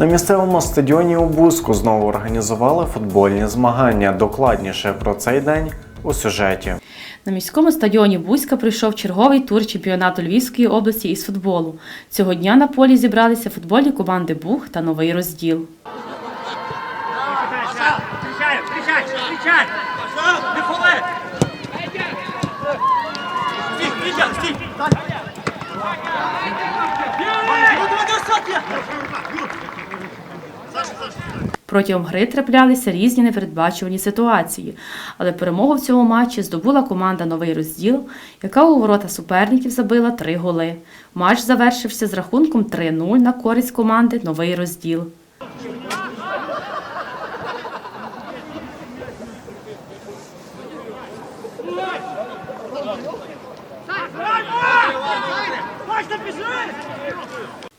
На місцевому стадіоні у Бузьку знову організували футбольні змагання. Докладніше про цей день у сюжеті. На міському стадіоні Бузька прийшов черговий тур чемпіонату Львівської області із футболу. Цього дня на полі зібралися футбольні команди Буг та Новий розділ. Не Протягом гри траплялися різні непередбачувані ситуації, але перемогу в цьому матчі здобула команда Новий розділ, яка у ворота суперників забила три голи. Матч завершився з рахунком 3-0 на користь команди Новий розділ.